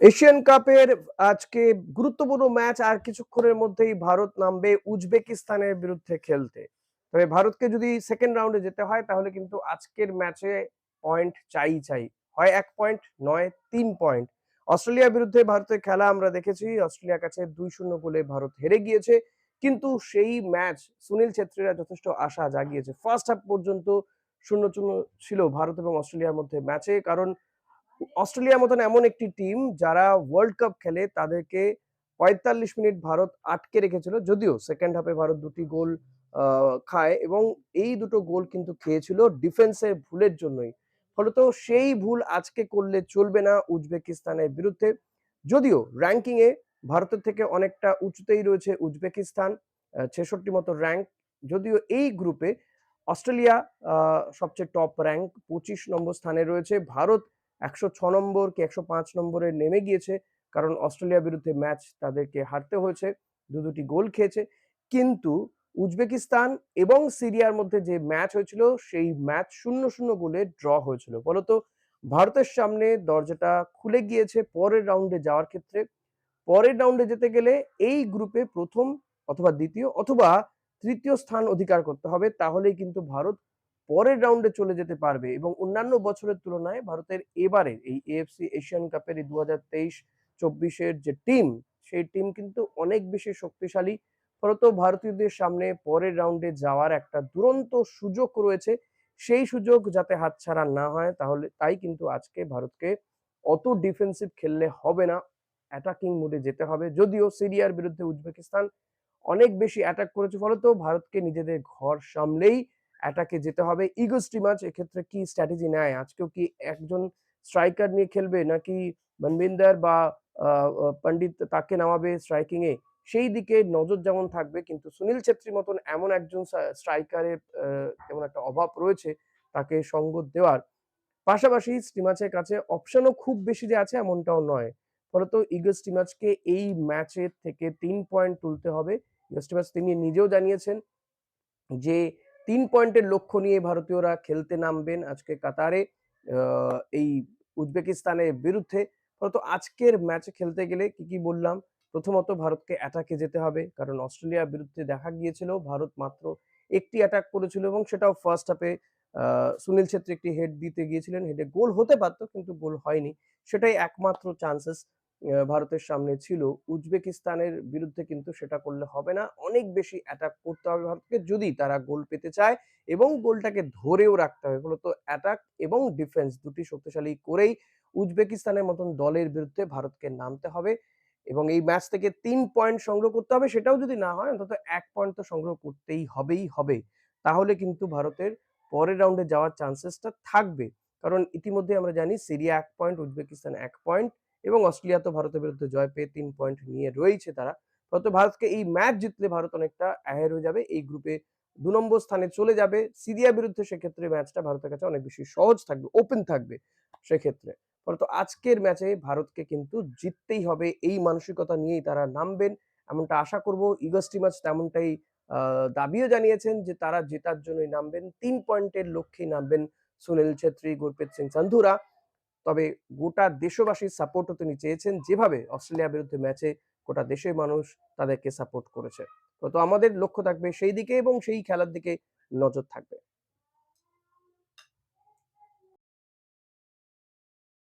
Asian কাপের আজকে গুরুত্বপূর্ণ ম্যাচ আর কিছুক্ষণের মধ্যেই ভারত নামবে উজবেকিস্তানের বিরুদ্ধে খেলতে। তবে ভারতকে যদি সেকেন্ড রাউন্ডে যেতে হয়, তাহলে কিন্তু আজকের ম্যাচে পয়েন্ট চাই চাই। হয় এক পয়েন্ট নয় তিন পয়েন্ট অস্ট্রেলিয়ার বিরুদ্ধে ভারতের খেলা আমরা দেখেছি অস্ট্রেলিয়ার কাছে দুই শূন্য গোলে ভারত হেরে গিয়েছে। কিন্তু সেই ম্যাচ সুনীল ছেত্রীরা যথেষ্ট আশা জাগিয়েছে। ফার্স্ট হাফ পর্যন্ত শূন্য শূন্য ছিল ভারত এবং অস্ট্রেলিয়ার মধ্যে ম্যাচে। কারণ অস্ট্রেলিয়ার মতন এমন একটি টিম যারা ওয়ার্ল্ড কাপ খেলে তাদেরকে পঁয়তাল্লিশ মিনিট ভারত আটকে রেখেছিল, যদিও সেকেন্ড হাফে ভারত দুটি গোল খায় এবং এই দুটো গোল কিন্তু খেয়েছিল ডিফেন্সের ভুলের জন্যই। ফলত সেই ভুল আজকে করলে চলবে না উজবেকিস্তানের বিরুদ্ধে। যদিও র্যাঙ্কিং এ ভারতের থেকে অনেকটা উঁচুতেই রয়েছে উজবেকিস্তান ছেষট্টি মতো র্যাঙ্ক যদিও এই গ্রুপে অস্ট্রেলিয়া সবচেয়ে টপ র্যাঙ্ক পঁচিশ নম্বর স্থানে রয়েছে। ভারত একশো ছ নম্বর কি একশো পাঁচ নম্বরে নেমে গিয়েছে। কারণ অস্ট্রেলিয়ার বিরুদ্ধে ম্যাচ তাদেরকে হারতে হয়েছে দু দুটি গোল খেয়েছে। কিন্তু উজবেকিস্তান এবং সিরিয়ার মধ্যে যে ম্যাচ হয়েছিল, সেই ম্যাচ শূন্য শূন্য গোলে ড্র হয়েছিল। ফলত ভারতের সামনে দরজাটা খুলে গিয়েছে পরের রাউন্ডে যাওয়ার ক্ষেত্রে। পরের রাউন্ডে যেতে গেলে এই গ্রুপে প্রথম অথবা দ্বিতীয় অথবা তৃতীয় স্থান অধিকার করতে হবে। তাহলেই কিন্তু ভারত পরের রাউন্ডে চলে যেতে পারবে এবং অন্যান্য বছরের তুলনায় ভারতের এবারে এই এএফসি এশিয়ান কাপের এই দু হাজার তেইশ, চব্বিশের যে টিম সেই টিম কিন্তু অনেক বেশি শক্তিশালী। ফলত ভারতীয়দের সামনে পরের রাউন্ডে যাওয়ার একটা দুরন্ত সুযোগ রয়েছে। সেই সুযোগ যাতে হাতছাড়া না হয়, তাহলে তাই কিন্তু আজকে ভারতকে অত ডিফেন্সিভ খেললে হবে না। অ্যাটাকিং মোডে যেতে হবে। যদিও সিরিয়ার বিরুদ্ধে উজবেকিস্তান অনেক বেশি অ্যাটাক করেছে, ফলত ভারতকে নিজেদের ঘর সামলেই অ্যাটাকে যেতে হবে। ইগোস্টি ম্যাচ এক্ষেত্রে কি স্ট্র্যাটেজি নেয়? আজকেও কি একজন স্ট্রাইকার নিয়ে খেলবে নাকি মনবিন্দার বা পণ্ডিত তাকে নামাবে স্ট্রাইকিং এ সেই দিকে নজর যেমন থাকবে, কিন্তু সুনীল ছেত্রীর মতন এমন একজন স্ট্রাইকারের এমন একটা অভাব রয়েছে তাকে সঙ্গ দেওয়ার। পাশাপাশি স্টিমাচের কাছে অপশনও খুব বেশি যে আছে এমনটাও নয়। ফলত ইগল স্টিমাচকে এই ম্যাচের থেকে তিন পয়েন্ট তুলতে হবে। ইগল স্টিমাচ তিনি নিজেও জানিয়েছেন যে তিন পয়েন্টের লক্ষ্য নিয়ে ভারতীয়রা খেলতে নামবেন আজকে কাতারে এই উজবেকিস্তানের বিরুদ্ধে। ফলত আজকের ম্যাচে খেলতে গেলে কি কি বললাম? প্রথমত ভারতকে অ্যাটাকে যেতে হবে, কারণ অস্ট্রেলিয়ার বিরুদ্ধে দেখা গিয়েছিল, ভারত মাত্র একটি অ্যাটাক করেছিল এবং সেটাও ফার্স্ট হাফে সুনীল ছেত্রী একটি হেড দিতে গিয়েছিলেন। হেডে গোল হতে পারতো, কিন্তু গোল হয়নি। সেটাই একমাত্র চান্সেস ভারতের সামনে ছিল। উজবেকিস্তানের বিরুদ্ধে কিন্তু সেটা করলে হবে না। অনেক বেশি অ্যাটাক করতে হবে ভারতকে যদি তারা গোল পেতে চায় এবং গোলটাকে ধরেও রাখতে হবে মূলত অ্যাটাক এবং ডিফেন্স দুটি শক্তিশালী করেই উজবেকিস্তানের মতন দলের বিরুদ্ধে ভারতকে নামতে হবে এবং এই ম্যাচ থেকে তিন পয়েন্ট সংগ্রহ করতে হবে। সেটাও যদি না হয়, অন্তত এক পয়েন্ট তো সংগ্রহ করতেই হবেই, হবে। তাহলে কিন্তু ভারতের পরের রাউন্ডে যাওয়ার চান্সেসটা থাকবে। কারণ ইতিমধ্যে আমরা জানি, সিরিয়া এক পয়েন্ট উজবেকিস্তান এক পয়েন্ট এবং অস্ট্রেলিয়া তো ভারতের বিরুদ্ধে জয় পেয়ে তিন পয়েন্ট নিয়ে রয়েছে তারা। ফলত ভারতকে এই ম্যাচ জিতলে ভারত অনেকটা অ্যাহের হয়ে যাবে। এই গ্রুপে দু নম্বর স্থানে চলে যাবে। সিরিয়া বিরুদ্ধে সেক্ষেত্রে ম্যাচটা ভারতের কাছে অনেক বেশি সহজ থাকবে ওপেন থাকবে সেক্ষেত্রে। ফলত আজকের ম্যাচে ভারতকে কিন্তু জিততেই হবে। এই মানসিকতা নিয়েই তারা নামবেন। এমনটা আশা করব। ইগস্টি ম্যাচ তেমনটাই দাবিও জানিয়েছেন যে তারা জেতার জন্যই নামবেন। তিন পয়েন্টের লক্ষ্যেই নামবেন সুনীল ছেত্রী, গুরপ্রীত সিং সান্ধুরা তবে গোটা দেশবাসীর সাপোর্টও তিনি চেয়েছেন যেভাবে অস্ট্রেলিয়ার বিরুদ্ধে ম্যাচে গোটা দেশের মানুষ তাদেরকে সাপোর্ট করেছে। তো আমাদের লক্ষ্য থাকবে সেই দিকে এবং সেই খেলার দিকে নজর থাকবে।